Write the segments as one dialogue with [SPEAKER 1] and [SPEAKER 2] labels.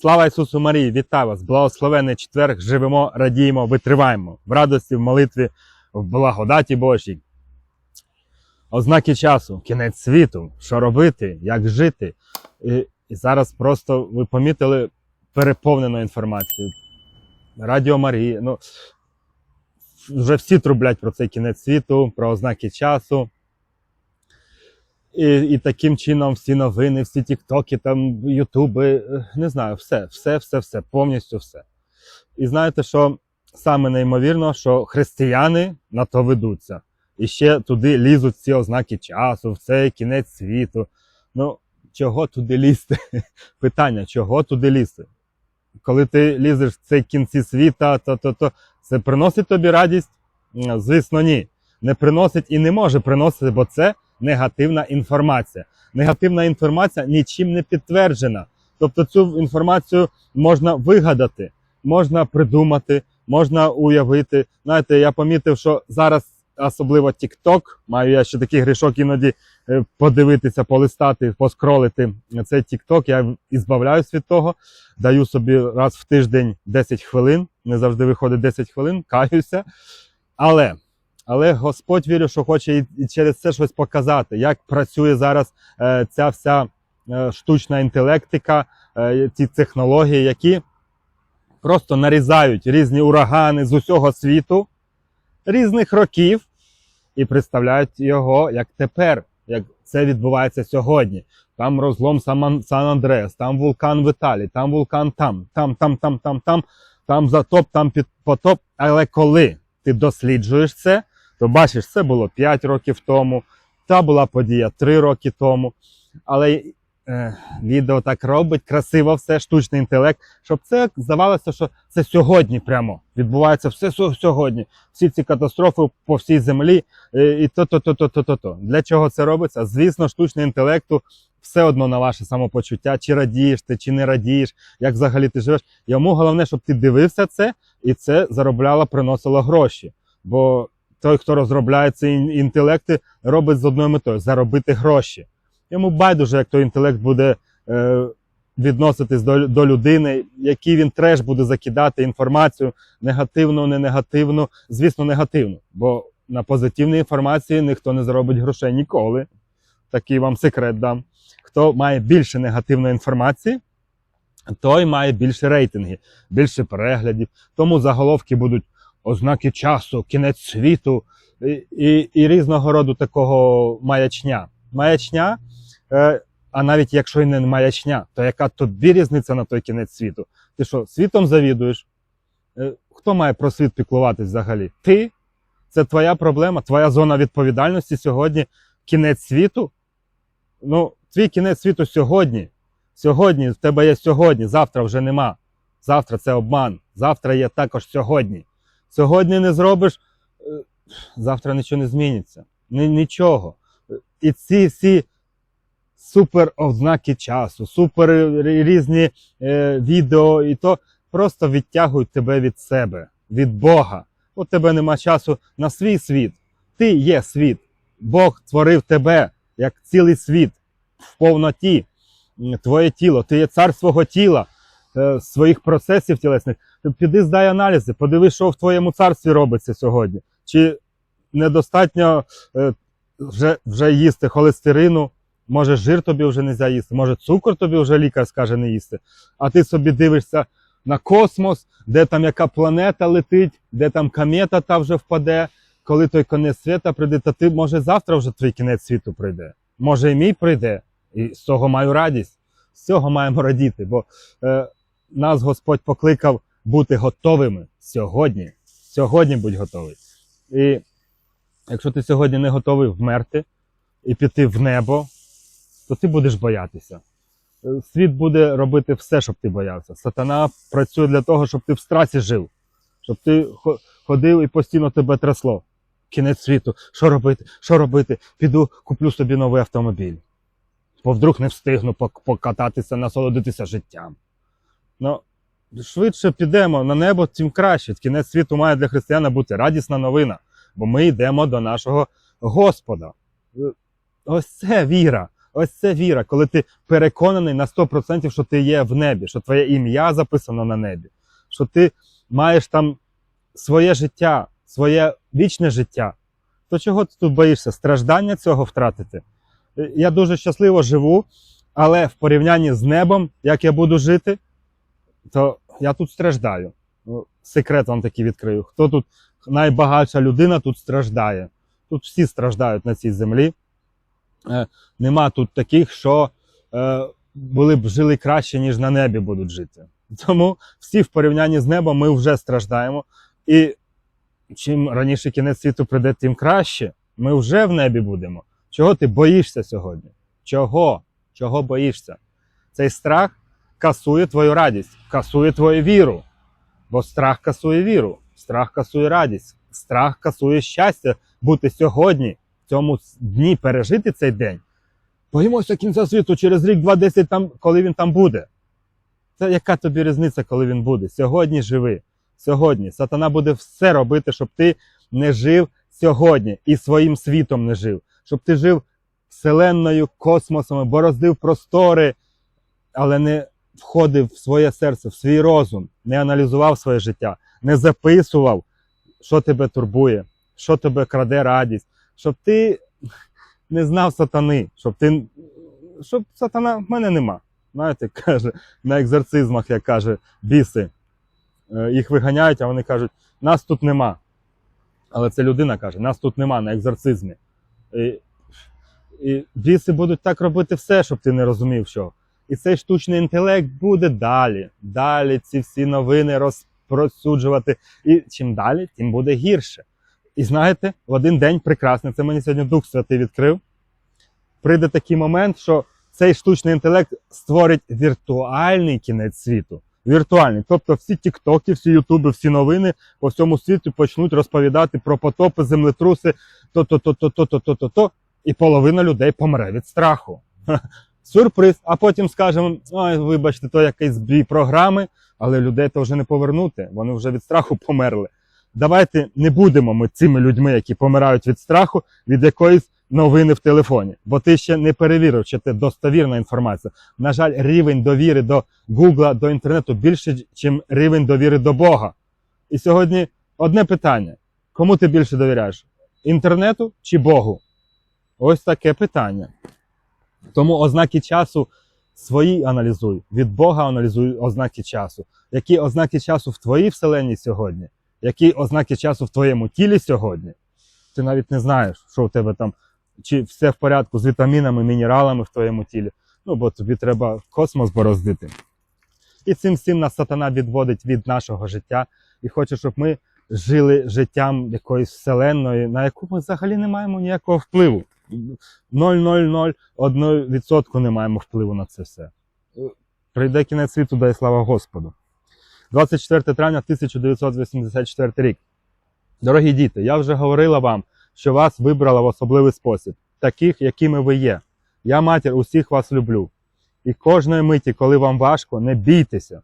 [SPEAKER 1] Слава Ісусу Марії! Вітаю вас! Благословений четверг! Живемо, радіємо, витриваємо в радості, в молитві, в благодаті Божій. Ознаки часу, кінець світу, що робити, як жити. І, і зараз просто ви помітили переповнену інформацію. Радіо Марії. Ну, вже всі трублять про цей кінець світу, про ознаки часу. І, і таким чином всі новини, всі тіктоки, там, ютуби, е, не знаю, все, все, все, все, повністю все. І знаєте, що саме неймовірно, що християни на то ведуться. І ще туди лізуть ці ознаки часу, в цей кінець світу. Ну, чого туди лізти? Питання, чого туди лізти? Коли ти лізеш в цей кінці світа, то, то, то це приносить тобі радість? Звісно, ні. Не приносить і не може приносити, бо це негативна інформація. Негативна інформація нічим не підтверджена. Тобто цю інформацію можна вигадати, можна придумати, можна уявити. Знаєте, я помітив, що зараз особливо TikTok, маю я ще такий грішок іноді е, подивитися, полистати, поскролити цей TikTok. Я ізбавляюсь від того, даю собі раз в тиждень 10 хвилин. Не завжди виходить 10 хвилин, каюся. Але але Господь вірю, що хоче і, через це щось показати, як працює зараз е, ця вся е, штучна інтелектика, е, ці технології, які просто нарізають різні урагани з усього світу, різних років, і представляють його як тепер, як це відбувається сьогодні. Там розлом Сан- Сан-Андреас, там вулкан в Італії, там вулкан там, там, там, там, там, там, там затоп, там під потоп. Але коли ти досліджуєш це, то бачиш, це було 5 років тому, та була подія 3 роки тому. Але е, відео так робить, красиво все, штучний інтелект, щоб це здавалося, що це сьогодні прямо відбувається все сьогодні. Всі ці катастрофи по всій землі, е, і то, то, то, то, то, то, то. Для чого це робиться? Звісно, штучний інтелекту все одно на ваше самопочуття, чи радієш ти, чи не радієш, як взагалі ти живеш. Йому головне, щоб ти дивився це, і це заробляло, приносило гроші. Бо той, хто розробляє ці інтелекти, робить з одною метою заробити гроші. Йому байдуже, як той інтелект буде е, відноситись до, до людини, який він треш буде закидати інформацію негативну, не негативну, звісно, негативну. Бо на позитивній інформації ніхто не заробить грошей ніколи. Такий вам секрет дам. Хто має більше негативної інформації, той має більше рейтинги, більше переглядів. Тому заголовки будуть ознаки часу, кінець світу і, і, і різного роду такого маячня. Маячня, е, а навіть якщо й не маячня, то яка тобі різниця на той кінець світу? Ти що, світом завідуєш? Е, хто має про світ піклуватись взагалі? Ти? Це твоя проблема, твоя зона відповідальності сьогодні. Кінець світу? Ну, твій кінець світу сьогодні. Сьогодні в тебе є сьогодні, завтра вже нема. Завтра це обман. Завтра є також сьогодні. Сьогодні не зробиш, е, завтра нічого не зміниться. Нічого. І ці всі супер ознаки часу, супер різні е, відео, і то просто відтягують тебе від себе, від Бога. У тебе нема часу на свій світ. Ти є світ. Бог створив тебе як цілий світ в повноті. Твоє тіло, ти є цар свого тіла, е, своїх процесів тілесних. Ти піди здай аналізи, подивись, що в твоєму царстві робиться сьогодні. Чи недостатньо е, вже, вже їсти холестерину, може жир тобі вже не можна їсти, може цукор тобі вже лікар скаже не їсти. А ти собі дивишся на космос, де там яка планета летить, де там комета та вже впаде. Коли той кінець світа прийде, то ти може завтра вже твій кінець світу прийде. Може і мій прийде. І з цього маю радість. З цього маємо радіти, бо е, нас Господь покликав бути готовими сьогодні. Сьогодні будь готовий. І якщо ти сьогодні не готовий вмерти і піти в небо, то ти будеш боятися. Світ буде робити все, щоб ти боявся. Сатана працює для того, щоб ти в страсі жив, щоб ти ходив і постійно тебе трясло. Кінець світу. Що робити? Що робити? Піду, куплю собі новий автомобіль. Бо вдруг не встигну покататися, насолодитися життям. Ну, швидше підемо на небо, тим краще. Кінець світу має для християна бути радісна новина, бо ми йдемо до нашого Господа. Ось це віра. Ось це віра, коли ти переконаний на 100%, що ти є в небі, що твоє ім'я записано на небі, що ти маєш там своє життя, своє вічне життя. То чого ти тут боїшся? Страждання цього втратити? Я дуже щасливо живу, але в порівнянні з небом, як я буду жити, то я тут страждаю. Ну, Секрет вам такий відкрию. Хто тут найбагатша людина тут страждає? Тут всі страждають на цій землі. Е, нема тут таких, що е, були б жили краще, ніж на небі будуть жити. Тому всі в порівнянні з небом ми вже страждаємо. І чим раніше кінець світу прийде, тим краще. Ми вже в небі будемо. Чого ти боїшся сьогодні? Чого? Чого боїшся? Цей страх касує твою радість, касує твою віру. Бо страх касує віру, страх касує радість, страх касує щастя бути сьогодні, в цьому дні пережити цей день. Боїмося кінця світу через рік, два, десять там, коли він там буде. Це яка тобі різниця, коли він буде? Сьогодні живи. Сьогодні. Сатана буде все робити, щоб ти не жив сьогодні і своїм світом не жив. Щоб ти жив вселенною, космосом, бороздив простори, але не входив в своє серце, в свій розум, не аналізував своє життя, не записував, що тебе турбує, що тебе краде радість, щоб ти не знав сатани, щоб ти. Щоб сатана в мене нема. Знаєте, каже, на екзорцизмах, як каже, біси. Е, Їх виганяють, а вони кажуть, нас тут нема. Але це людина каже, нас тут нема на екзорцизмі. І, і біси будуть так робити все, щоб ти не розумів, що. І цей штучний інтелект буде далі, далі ці всі новини розпросуджувати. І чим далі, тим буде гірше. І знаєте, в один день прекрасний, це мені сьогодні Дух Святий відкрив. Прийде такий момент, що цей штучний інтелект створить віртуальний кінець світу. Віртуальний. Тобто всі тіктоки, всі ютуби, всі новини по всьому світу почнуть розповідати про потопи, землетруси, то-то-то-то-то-то-то-то, і половина людей помре від страху. Сюрприз, а потім скажемо: ой, вибачте, то якийсь збій програми, але людей то вже не повернути. Вони вже від страху померли. Давайте не будемо ми цими людьми, які помирають від страху, від якоїсь новини в телефоні, бо ти ще не перевірив, чи це достовірна інформація. На жаль, рівень довіри до Гугла, до інтернету більше, ніж рівень довіри до Бога. І сьогодні одне питання: кому ти більше довіряєш? Інтернету чи Богу? Ось таке питання. Тому ознаки часу свої аналізуй, від Бога аналізуй ознаки часу. Які ознаки часу в твоїй вселенні сьогодні? Які ознаки часу в твоєму тілі сьогодні? Ти навіть не знаєш, що в тебе там, чи все в порядку з вітамінами, мінералами в твоєму тілі. Ну, бо тобі треба космос бороздити. І цим всім нас сатана відводить від нашого життя і хоче, щоб ми жили життям якоїсь вселенної, на яку ми взагалі не маємо ніякого впливу. 0,001% не маємо впливу на це все. Прийде кінець світу, дай слава Господу. 24 травня 1984 рік. Дорогі діти, я вже говорила вам, що вас вибрала в особливий спосіб, таких, якими ви є. Я, матір, усіх вас люблю. І кожної миті, коли вам важко, не бійтеся.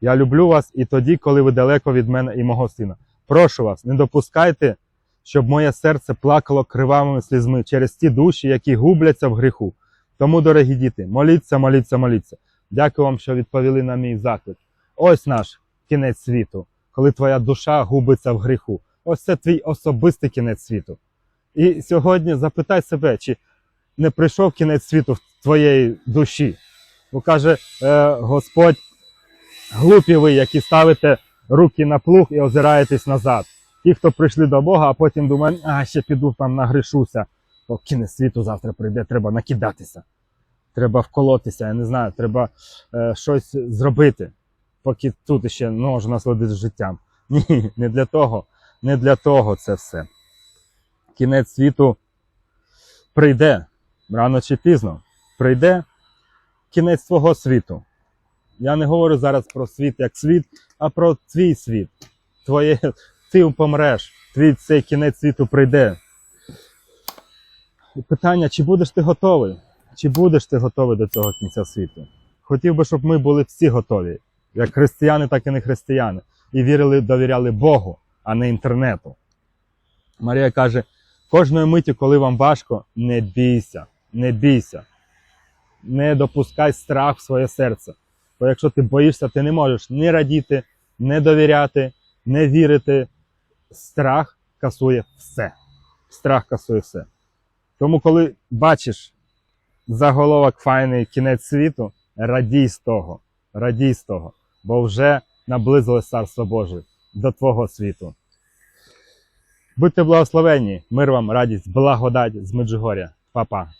[SPEAKER 1] Я люблю вас і тоді, коли ви далеко від мене і мого сина. Прошу вас, не допускайте, щоб моє серце плакало кривавими слізьми через ті душі, які губляться в гріху. Тому, дорогі діти, моліться, моліться, моліться. Дякую вам, що відповіли на мій заклик. Ось наш кінець світу, коли твоя душа губиться в гріху. Ось це твій особистий кінець світу. І сьогодні запитай себе, чи не прийшов кінець світу в твоєї душі. Бо каже е, Господь, глупі ви, які ставите руки на плуг і озираєтесь назад. Ті, хто прийшли до Бога, а потім думають, а ще піду там нагрішуся. Бо кінець світу завтра прийде, треба накидатися. Треба вколотися, я не знаю, треба е, щось зробити, поки тут ще можу насладитися життям. Ні, не для того, не для того це все. Кінець світу прийде рано чи пізно. Прийде кінець свого світу. Я не говорю зараз про світ як світ, а про твій світ. Твоє, ти помреш, твій цей кінець світу прийде. Питання, чи будеш ти готовий? Чи будеш ти готовий до цього кінця світу? Хотів би, щоб ми були всі готові, як християни, так і не християни, і вірили, довіряли Богу, а не інтернету. Марія каже: кожної миті, коли вам важко, не бійся, не бійся. не допускай страх в своє серце. Бо якщо ти боїшся, ти не можеш не радіти, не довіряти, не вірити. Страх касує все. Страх касує все. Тому, коли бачиш заголовок файний кінець світу, радій з того, радій з того, бо вже наблизилось Царство Боже до Твого світу. Будьте благословенні, мир вам, радість, благодать з Меджугоря. Па-па.